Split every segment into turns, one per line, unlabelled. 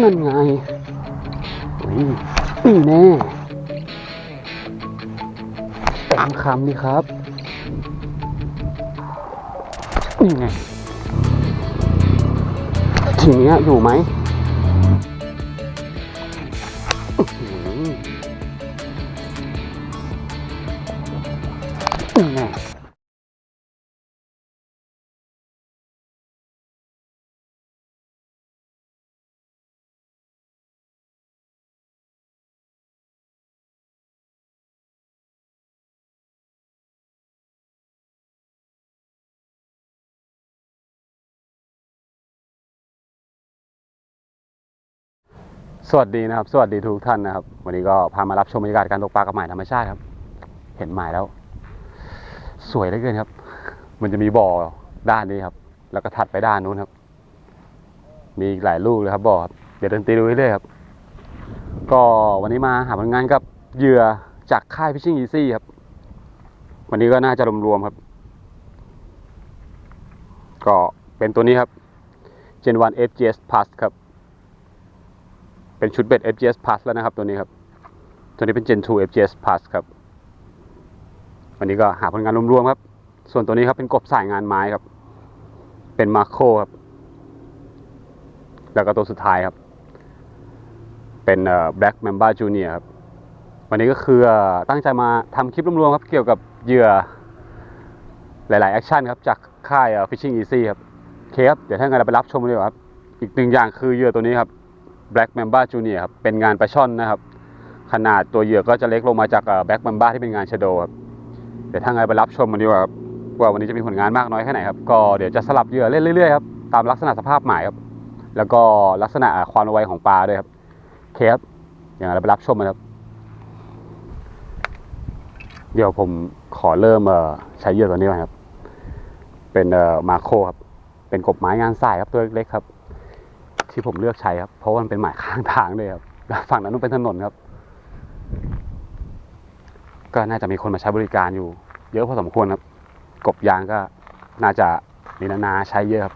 นั่นไงนี่แน่เต็มคำดีครับนี่ไงทีนี้อยู่ไหม สวัสดีนะครับ สวัสดีทุกท่านนะครับ วันนี้ก็พามารับชมบรรยากาศการตกปลากับหมายธรรมชาติครับ เห็นหมายแล้ว สวยเหลือเกินครับ มันจะมีบ่อด้านนี้ครับ แล้วก็ถัดไปด้านนู้นครับ มีอีกหลายลูกเลยครับบ่อครับเดี๋ยวเดินตีดูเรื่อยๆครับ ก็วันนี้มาหาผลงานกับเหยื่อจากค่าย Fishing Easy ครับ วันนี้ก็น่าจะรวมๆครับ ก็เป็นตัวนี้ครับ Gen 1 FGS Plus ครับ เป็นชุดเบ็ด FGS Plus แล้วนะครับตัวนี้ครับ ตัวนี้เป็น Gen 2 FGS Plus ครับวันนี้ก็หาผลงานรวมๆครับ ส่วนตัวนี้ครับเป็นกบสายงานไม้ครับ เป็นมาโคครับ แล้วก็ตัวสุดท้ายครับ เป็นเอ่อ Black Mamba Junior ครับ วันนี้ก็คือตั้งใจมาทำคลิปรวมๆครับเกี่ยวกับเหยื่อหลายๆแอคชั่นครับจากค่าย Fishing Easy ครับโอเคครับ เดี๋ยวถ้างั้นเราไปรับชมกันดีกว่าครับ อีกหนึ่งอย่างคือเหยื่อตัวนี้ครับ Black Mamba Junior ครับเป็นงานปลาช่อนนะครับ ขนาดตัวเหยื่อก็จะเล็กลงมาจากเอ่อ Black Mamba ที่เป็นงานชโดครับเดี๋ยวถ้าไงไปรับชมกันดีกว่าครับว่าวันนี้จะมีผลงานมากน้อยแค่ไหนครับก็เดี๋ยวจะสลับเหยื่อเล่นเรื่อยๆครับตามลักษณะสภาพหมายครับ แล้วก็ลักษณะความไวของปลาด้วยครับเคครับอย่างไรไปรับชมกันครับ เดี๋ยวผมขอเริ่มใช้เหยื่อตัวนี้ก่อนครับ เป็นมาโคครับ เป็นกบไม้งานสายครับตัวเล็กๆครับ ที่ผมเลือกใช้ครับ เพราะว่ามันเป็นหมายข้างทางเลยครับฝั่งนั้นมันเป็นถนนครับ ก็น่าจะมีคนมาใช้บริการอยู่ เยอะพอสมควรครับ กบยางก็น่าจะมีนานาใช้เยอะครับ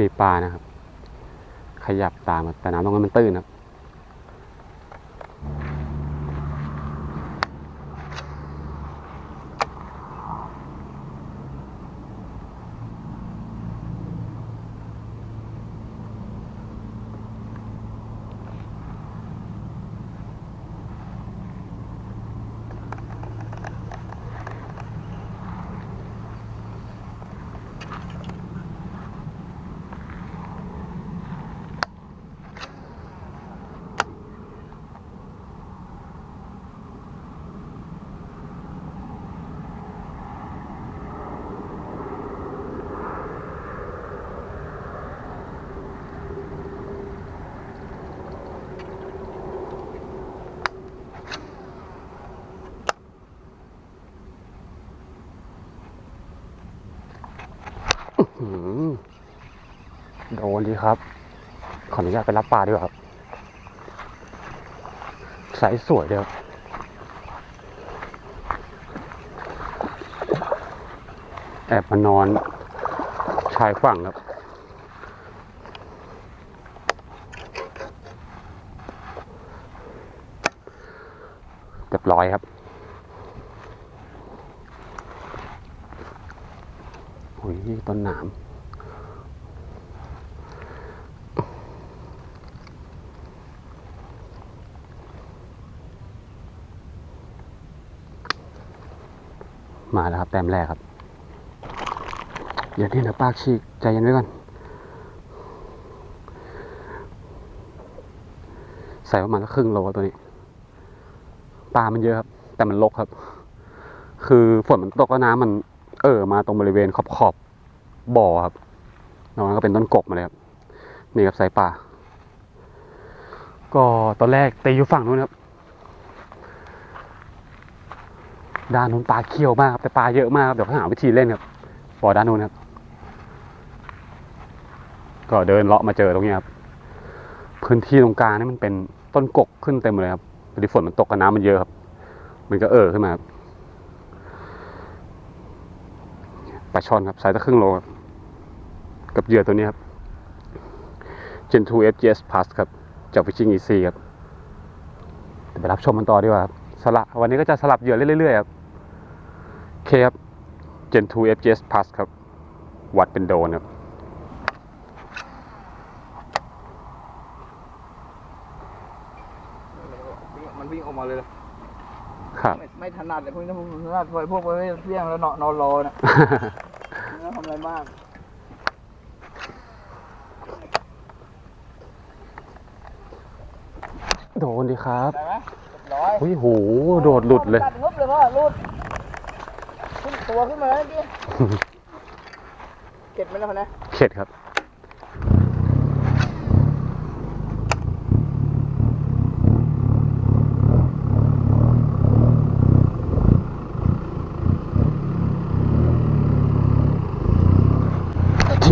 มีปลานะครับ ขยับตามแต่น้ำตรงนั้นมันตื้นครับ โดนดีครับ ขออนุญาตไปรับปลาด้วยครับไซส์สวยเดียวแอบมานอน ชายฝั่งครับเรียบร้อยครับ ที่ต้นหนามมาแล้วครับ แต้มแรกครับ อย่าดิ้นนะปากฉีก ใจเย็นไว้ก่อน ใส่ประมาณครึ่งโลตัวนี้ ปลามันเยอะครับ แต่มันลกครับ คือฝนมันตกแล้วน้ำมันเอ่อมาตรงบริเวณขอบขอบ บ่อครับนอกนั้นก็เป็นต้นกกมาเลยครับนี่ครับสายป่า ก็ตอนแรกตีอยู่ฝั่งนู้นครับด้านนู้นปลาเขี้ยวมากครับแต่ปลาเยอะมากครับเดี๋ยวเขาหาวิธีเล่นครับบ่อด้านนู้นครับ ก็เดินเลาะมาเจอตรงนี้ครับพื้นที่ตรงกลางนี่มันเป็นต้นกกขึ้นเต็มเลยครับพอดีฝนมันตกกับน้ำมันเยอะครับ มันก็เออขึ้นมาครับ ปลาช่อนครับไซส์ตะครึ่งโลครับกับเหยื่อตัวนี้ครับ Gen 2 FGS Plus ครับจาก Fishing EC ครับไปรับชมมันต่อดีกว่าครับสลับวันนี้ก็จะสลับเหยื่อเรื่อยๆครับโอเคครับ Gen 2 FGS Plus ครับ วัดเป็นโดนครับ
มันวิ่งออกมาเลย
ครับ
ไม่ไม่ถนัดเลยพวกนี้ผมถนัดพวกพวกไปเที่ยงแล้วนอนนอนรอนะไม่ต้องทำอะไรมาก
โดนดีครับ
ได้ไหมเรียบร้อย
อุ้ยโห โดดหลุดเลย
ตัดงบเลยพ่อหลุดขึ้นตัวขึ้นมาแล้วเมื่อกี้ เก็บไหมนะพ่อนะ
เข็ดครับ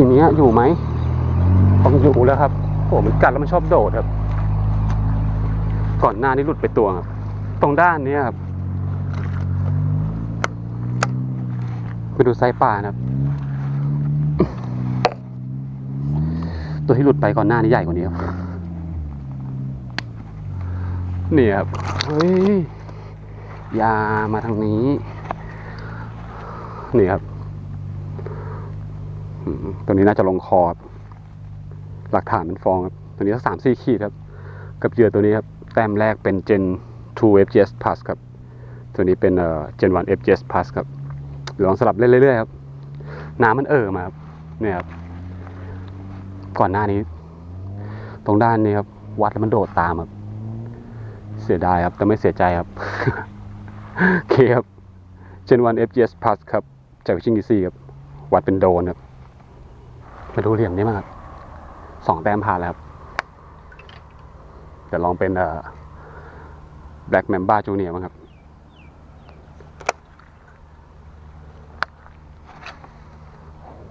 ทีเนี้ยอยู่ไหมต้องอยู่แล้วครับโอ้มันกัดแล้วมันชอบโดดครับ ก่อนหน้านี้หลุดไปตัวครับ ตรงด้านเนี้ยครับ ไปดูไซส์ป่านะครับ ตัวที่หลุดไปก่อนหน้านี้ใหญ่กว่านี้ครับ นี่ครับ เฮ้ยอยามาทางนี้ นี่ครับอืม ตัวนี้น่าจะลงคอรับหลักฐานเป็นฟองครับ ตัวนี้สักสามสี่ขีดครับ กับเหยื่อตัวนี้ครับ แต้มแรกเป็น Gen 2 FGS Plus ครับ ตัวนี้เป็นเอ่อ Gen 1 FGS Plus ครับ ลองสลับเล่นเรื่อยๆครับ น้ำมันเอ่อมาครับ เนี่ยครับ ก่อนหน้านี้ ตรงด้านนี้ครับ วัดแล้วมันโดดตามครับ เสียดายครับ แต่ไม่เสียใจครับโอเคครับ Gen 1 FGS Plus ครับ จากวิชิงดีซีครับ วัดเป็นโดนครับ มาดูเหลี่ยมนี้มางครับสองแต้มผ่านแล้วครับเดี๋ยวลองเป็นเอ่อ Black Mamba Junior บ้างครับ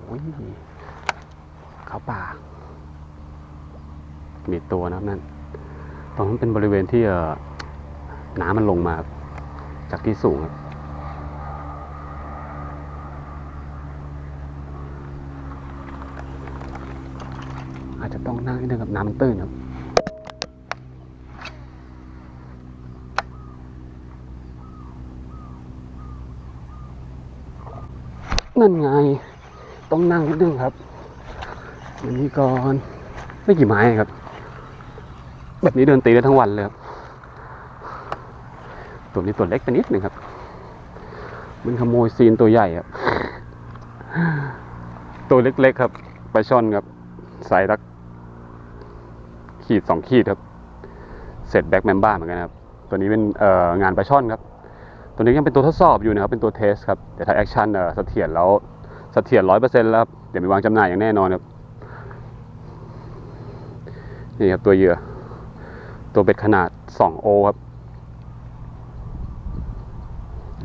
โอ้ยเขาป่า มีตัวนะครับนั่น ตรงนั้นเป็นบริเวณที่เอ่อน้ำมันลงมา จากที่สูงครับ จะต้องนั่งนิดนึงกับน้ำมันตื้นครับนั่นไง ต้องนั่งนิดนึงครับอันนี้ก่อนไม่กี่ไม้ครับ แบบนี้เดินตีได้ทั้งวันเลยครับตัวนี้ตัวเล็กไปนิดหนึ่งครับ มันขโมยซีนตัวใหญ่ครับ ตัวเล็กๆครับปลาช่อนครับไซส์ลัก ขีดสองขีดครับเสร็จแบ็กแมมบ้าเหมือนกันครับตัวนี้เป็นงานปลาช่อนครับ ตัวนี้ยังเป็นตัวทดสอบอยู่นะครับเป็นตัวเทสครับแต่ถ้าแอคชั่นเสถียรแล้วเสถียรร้อยเปอร์เซ็นต์แล้วเดี๋ยวมีวางจำหน่ายอย่างแน่นอนครับนี่ครับตัวเหยื่อ ตัวเบ็ดขนาด 2 โอครับ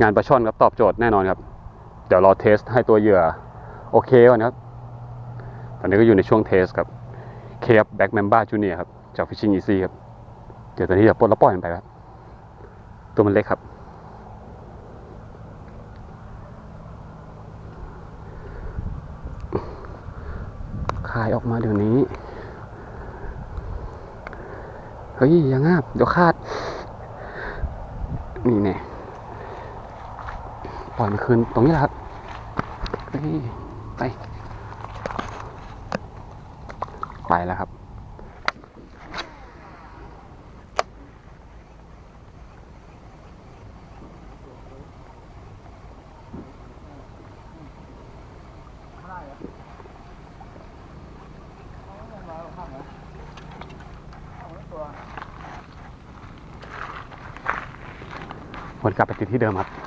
งานปลาช่อนครับตอบโจทย์แน่นอนครับ เดี๋ยวรอเทสให้ตัวเหยื่อ โอเคก่อนครับ ตอนนี้ก็อยู่ในช่วงเทสครับเคฟแบ็กแมมบ้าจูเนียครับ จาก Fishing Easy ครับ เดี๋ยวตอนนี้จะปลดแล้วปล่อยมันไปครับตัวมันเล็กครับ คายออกมาเดี๋ยวนี้ เฮ้ยยังงาบ เดี๋ยวคาด นี่แน่ปล่อยมันคืนตรงนี้แหละครับเฮ้ยไป ไปแล้วครับ
ว
นกลับไปติดที่เดิมครับ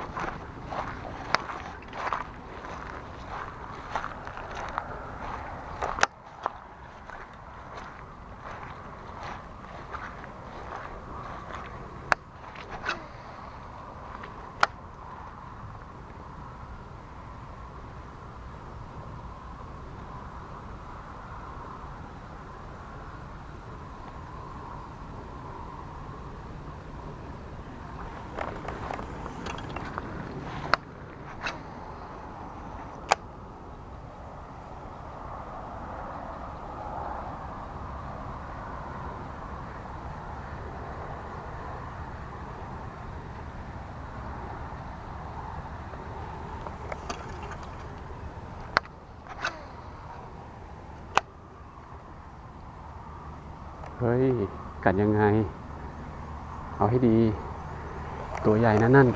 ฮ้ย กัดยังไง เอาให้ดี ตัวใหญ่นะนั่น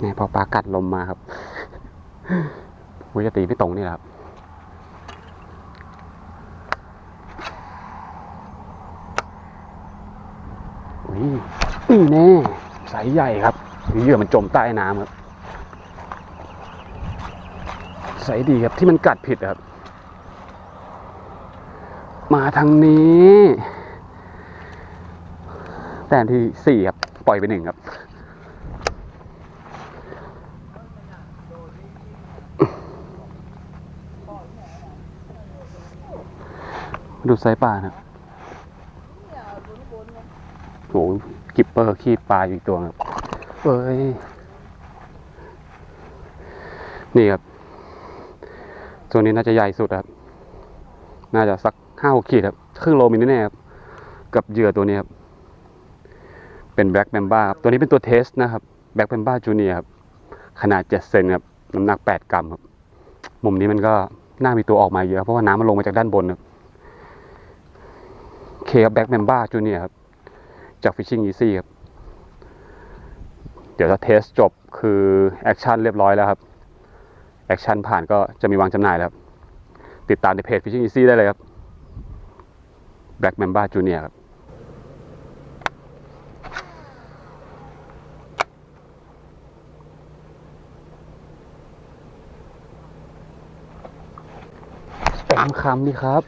เนี่ยพอปลากัดลมมาครับหัวจะตีไม่ตรงนี่แหละครับ อุ้ยนี่แน่ สายใหญ่ครับเหยื่อมันจมใต้น้ำครับสายดีครับที่มันกัดผิดครับ มาทางนี้ แต่อันที่สี่ครับ ปล่อยไปหนึ่งครับ ดูไซส์ปลานะครับ โอ้โหกิปเปอร์ขี้ปลาอยู่อีกตัวครับเอ้ย นี่ครับ ตัวนี้น่าจะใหญ่สุดครับ น่าจะสักห้าหกขีดครับ ครึ่งโลมิลแน่ๆครับ กับเหยื่อตัวนี้ครับ เป็นแบล็กแมมบ้าครับ ตัวนี้เป็นตัวเทสนะครับ แบล็กแมมบ้าจูเนียครับ ขนาดเจ็ดเซนครับ น้ำหนักแปดกรัมครับ มุมนี้มันก็น่ามีตัวออกมาเยอะ เพราะว่าน้ำมันลงมาจากด้านบนครับ เคครับแบ็กแมมบ้าจูเนียครับ จาก Fishing Easy ครับ เดี๋ยวถ้าเทสจบคือแอคชั่นเรียบร้อยแล้วครับ แอคชั่นผ่านก็จะมีวางจำหน่ายแล้วครับติดตามในเพจ Fishing Easy ได้เลยครับ Black Mamba Junior ครับเต็มคำดีครับ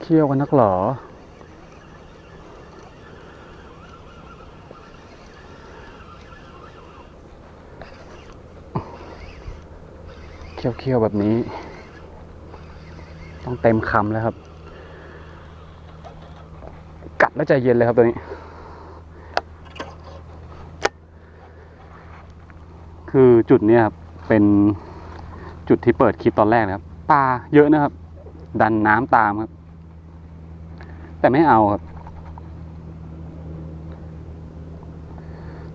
เคี่ยวกันนักหรอ เคี่ยวๆแบบนี้ ต้องเต็มคำแล้วครับ กัดแล้วใจเย็นเลยครับตัวนี้ คือจุดนี้ครับ เป็นจุดที่เปิดคลิปตอนแรกนะครับปลาเยอะนะครับ ดันน้ำตามครับ แต่ไม่เอาครับ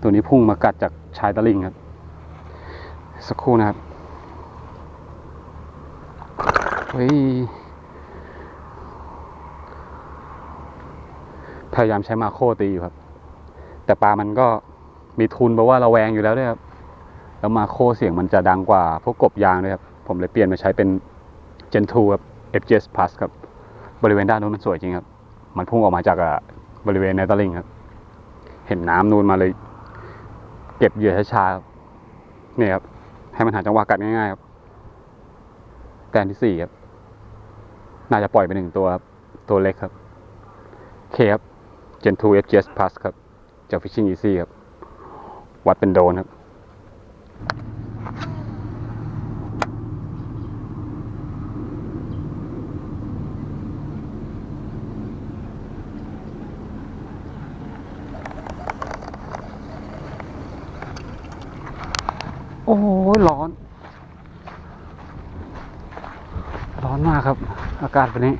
ตัวนี้พุ่งมากัดจากชายตะลิงครับ สักครู่นะครับ เฮ้ยพยายามใช้มาโคตีอยู่ครับ แต่ปลามันก็มีทุนเพราะว่าเราแวงอยู่แล้วด้วยครับ แล้วมาโคเสียงมันจะดังกว่า พวกกบยางด้วยครับ ผมเลยเปลี่ยนมาใช้เป็น Gen 2ครับ FGS Plus ครับ บริเวณด้านนู้นมันสวยจริงครับ มันพุ่งออกมาจากบริเวณในตะลิงครับ เห็นน้ำนูนมาเลย เก็บเหยื่อช้าๆครับนี่ครับ ให้มันหาจังหวะกัดง่ายๆครับแตนที่สี่ครับ น่าจะปล่อยไปหนึ่งตัวครับ ตัวเล็กครับเคครับ Gen 2 FGS Plus ครับจาก Fishing Easy ครับ วัดเป็นโดนครับ โอ้ยร้อนากาศวันนี้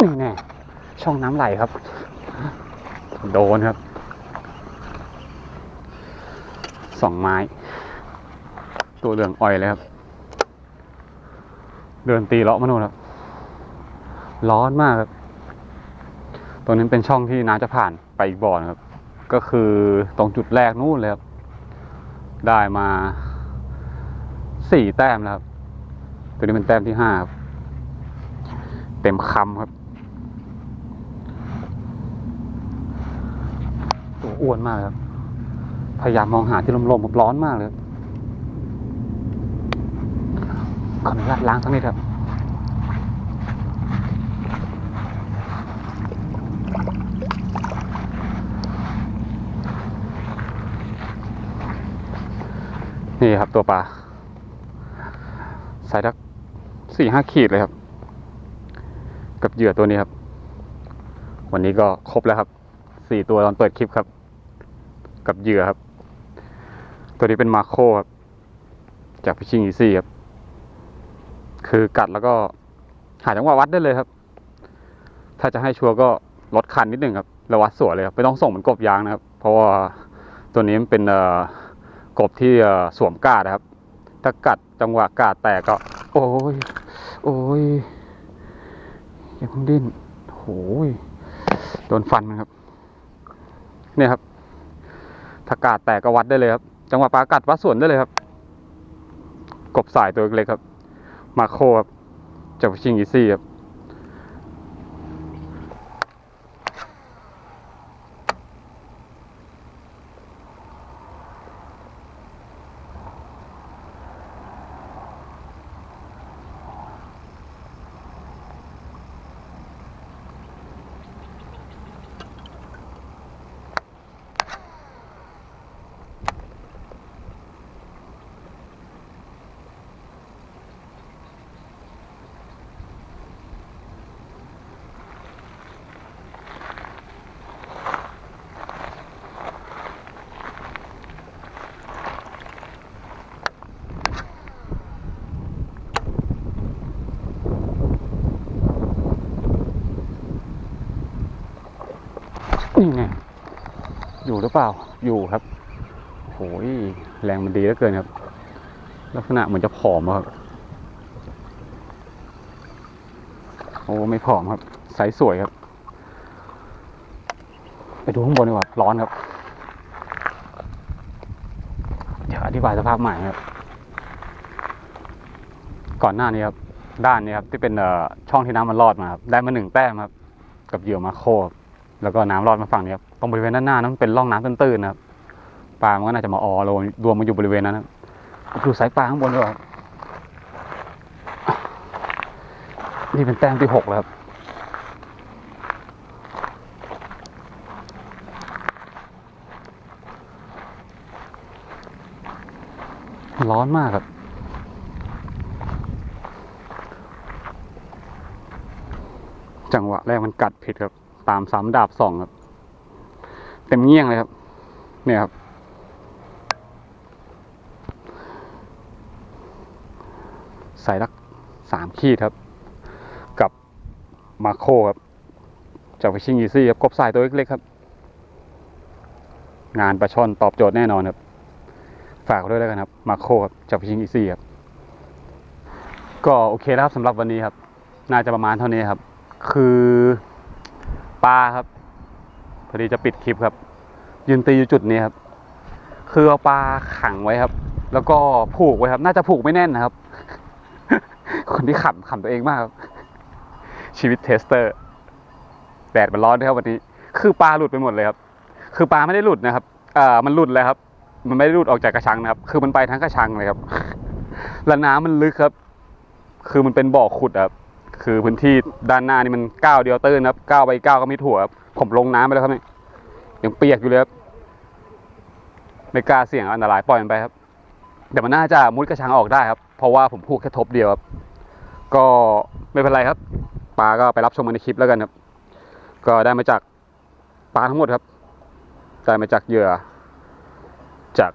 นี่แน่ช่องน้ำไหลครับ โดนครับ สองไม้ ตัวเหลืองอ่อยเลยครับ เดินตีเลาะมาโน่นครับ ร้อนมากครับ ตรงนั้เป็นช่องที่น้ำจะผ่านไปอีกบ่อนะครับ ก็คือตรงจุดแรกนู่นเลยครับ ได้มาสี่แต้มแล้วครับ ตัวนี้เป็นแต้มที่ห้าครับ เต็มคำครับ ตัวอ้วนมากครับ พยายามมองหาที่ลมๆครับร้อนมากเลยขออนุญาตล้างสักนิดครับนี่ครับตัวปลาใส่ทักสี่ห้าขีดเลยครับ กับเหยื่อตัวนี้ครับ วันนี้ก็ครบแล้วครับสี่ตัวตอนเปิดคลิปครับ กับเหยื่อครับ ตัวนี้เป็นมาโคครับ จากพิชิงอีซี่ครับ คือกัดแล้วก็หาจังหวะวัดได้เลยครับ ถ้าจะให้ชัวร์ก็ลดคันนิดหนึ่งครับแล้ววัดสวยเลยครับไม่ต้องส่งเหมือนกบยางนะครับ เพราะว่าตัวนี้มันเป็นเอ่อกบที่เอ่อสวมกาดนะครับ ถ้ากัดจังหวะกาดแตกก็ โอ้ย โอ้ยอย่าเพิ่งดิ้นโอ้ยโดนฟันครับ เนี่ยครับถ้ากาดแตกก็วัดได้เลยครับ จังหวะปลากัดวัดส่วนได้เลยครับ กบสายตัวเล็กครับ มาโครครับจากชิงอีซี่ครับ นี่ไง อยู่หรือเปล่า อยู่ครับโอ้ยแรงมันดีเหลือเกินครับ ลักษณะเหมือนจะผอมครับ โอ้ไม่ผอมครับไซส์สวยครับ ไปดูข้างบนดีกว่าร้อนครับ เดี๋ยวอธิบายสภาพใหม่ครับ ก่อนหน้านี้ครับด้านนี้ครับที่เป็นช่องที่น้ำมันรอดมาครับได้มาหนึ่งแต้มครับ กับเหยื่อมาโครครับ แล้วก็น้ำรอดมาฝั่งนี้ครับตรงบริเวณด้านหน้านั้นมันเป็นร่องน้ำตื้นๆนะครับปลามันก็น่าจะมาออรวมรวมมาอยู่บริเวณนั้นนะดูสายปลาข้างบนด้วยครับนี่เป็นแต้มที่หกแล้วครับร้อนมากครับจังหวะแรกมันกัดผิดครับ ตามซ้ำดาบสองครับ เต็มเงี้ยงเลยครับ เนี่ยครับ ใส่ลักสามขีดครับ กับมาโครครับจากฟิชชิงอีซี่ครับกบสายตัวเล็กๆครับ งานปลาช่อนตอบโจทย์แน่นอนครับ ฝากด้วยแล้วกันครับ มาโครครับจากฟิชชิงอีซี่ครับ ก็โอเคแล้วครับสำหรับวันนี้ครับ น่าจะประมาณเท่านี้ครับ คือ ปลาครับ พอดีจะปิดคลิปครับ ยืนตีอยู่จุดนี้ครับ คือเอาปลาขังไว้ครับ แล้วก็ผูกไว้ครับ น่าจะผูกไม่แน่นนะครับ คนที่ขำขำตัวเองมากครับ ชีวิตเทสเตอร์แดดมันร้อนด้วยครับวันนี้ คือปลาหลุดไปหมดเลยครับ คือปลาไม่ได้หลุดนะครับเอ่อมันหลุดเลยครับ มันไม่ได้หลุดออกจากกระชังนะครับ คือมันไปทั้งกระชังเลยครับแล้วน้ำมันลึกครับ คือมันเป็นบ่อขุดครับ คือพื้นที่ด้านหน้านี่มันก้าวเดียวตื้นครับก้าวไปก้าวก็ไม่ถั่วครับผมลงน้ำไปแล้วครับนี่ยังเปียกอยู่เลยครับไม่กล้าเสี่ยงอันตรายปล่อยมันไปครับเดี๋ยวมันน่าจะมุดกระชังออกได้ครับ เพราะว่าผมพูดแค่ทบเดียวครับ ก็ไม่เป็นไรครับปลาก็ไปรับชมกันในคลิปแล้วกันครับ ก็ได้มาจากปลาทั้งหมดครับได้มาจากเหยื่อ จาก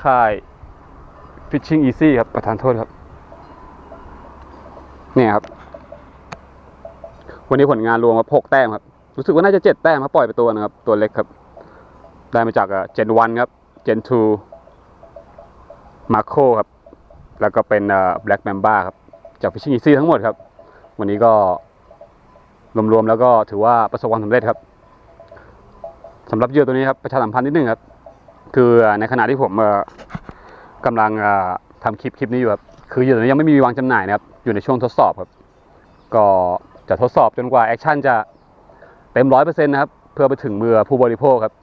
ค่าย Fishing Easy ครับประทานโทษครับ เนี่ยครับ วันนี้ผลงานรวมครับหกแต้มครับ รู้สึกว่าน่าจะเจ็ดแต้มครับปล่อยไปตัวนะครับ ตัวเล็กครับ ได้มาจากเจนวันครับ เจนทูมาโคครับ แล้วก็เป็นแบล็กแมมบ้าครับ จากฟิชชิ่งอีซี่ทั้งหมดครับ วันนี้ก็รวมๆแล้วก็ถือว่าประสบความสำเร็จครับสำหรับเหยื่อตัวนี้ครับประชาสัมพันธ์นิดนึงครับ คือในขณะที่ผมกำลังทำคลิปคลิปนี้อยู่ครับ คือเหยื่อตัวนี้ยังไม่มีวางจำหน่ายนะครับ อยู่ในช่วงทดสอบครับ ก็ จะทดสอบจนกว่าแอคชั่นจะเต็มร้อยเปอร์เซ็นต์นะครับ เพื่อไปถึงมือผู้บริโภคครับ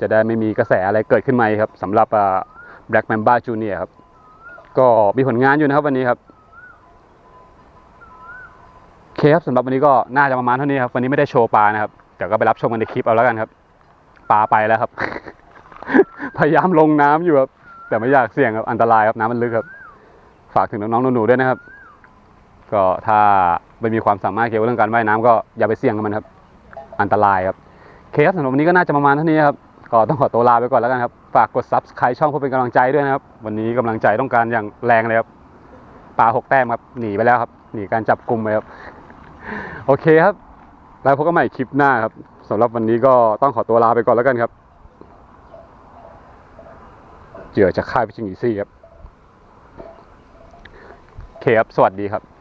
จะได้ไม่มีกระแสอะไรเกิดขึ้นมาอีกครับสำหรับแบล็กแมมบ้าจูเนียครับ ก็มีผลงานอยู่นะครับวันนี้ครับโอเคครับสำหรับวันนี้ก็น่าจะประมาณเท่านี้ครับ วันนี้ไม่ได้โชว์ปลานะครับเดี๋ยวก็ไปรับชมกันในคลิปเอาแล้วกันครับ ปลาไปแล้วครับ พยายามลงน้ำอยู่ครับ แต่ไม่อยากเสี่ยงครับ อันตรายครับน้ำมันลึกครับ ฝากถึงน้องๆหนูๆด้วยนะครับ ก็ถ้า ไม่มีความสามารถเกี่ยวกับเรื่องการว่ายน้ำก็อย่าไปเสี่ยงกับมันครับ อันตรายครับเคครับสำหรับวันนี้ก็น่าจะประมาณเท่านี้ครับก็ต้องขอตัวลาไปก่อนแล้วกันครับ ฝากกด subscribe ช่องเพื่อเป็นกำลังใจด้วยนะครับ วันนี้กำลังใจต้องการอย่างแรงเลยครับปลาหกแต้มครับ หนีไปแล้วครับ หนีการจับกลุ่มไปครับ โอเคครับ แล้วพบกันใหม่คลิปหน้าครับสำหรับวันนี้ก็ต้องขอตัวลาไปก่อนแล้วกันครับเหยื่อจากค่ายพิชิงอีซี่ครับ เคครับ สวัสดีครับ